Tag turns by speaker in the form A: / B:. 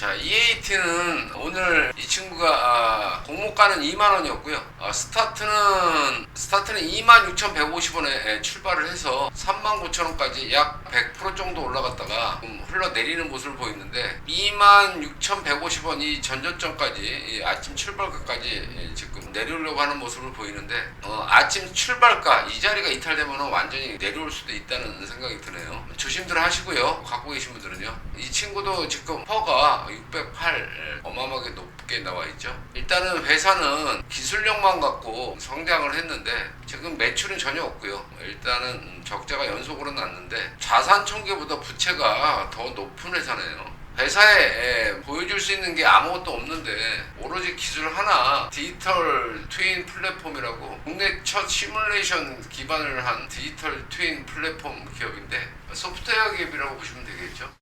A: 자, EAT는 오늘 이 친구가 아, 공모가는 2만 원이었고요. 아, 스타트는 스타트는 26,150원에 출발을 해서 39,000원까지 약 100% 정도 올라갔다가 좀 흘러내리는 모습을 보이는데 26,150원이 전저점까지 이 아침 출발가까지 지금 내려오려고 하는 모습을 보이는데 어, 아침 출발가 이 자리가 이탈되면 완전히 내려올 수도 있다는 생각이 드네요. 조심들 하시고요. 갖고 계신 분들은요. 이 친구도 지금 퍼가 608 어마어마하게 높게 나와 있죠. 일단은 회사는 기술력만 갖고 성장을 했는데 지금 매출은 전혀 없고요. 일단은 음, 적자가 연속으로 났는데 자산 총계보다 부채가 더 높은 회사네요. 회사에 에, 보여줄 수 있는 게 아무것도 없는데 오로지 기술 하나 디지털 트윈 플랫폼이라고 국내 첫 시뮬레이션 기반을 한 디지털 트윈 플랫폼 기업인데 소프트웨어 기업이라고 보시면 되겠죠.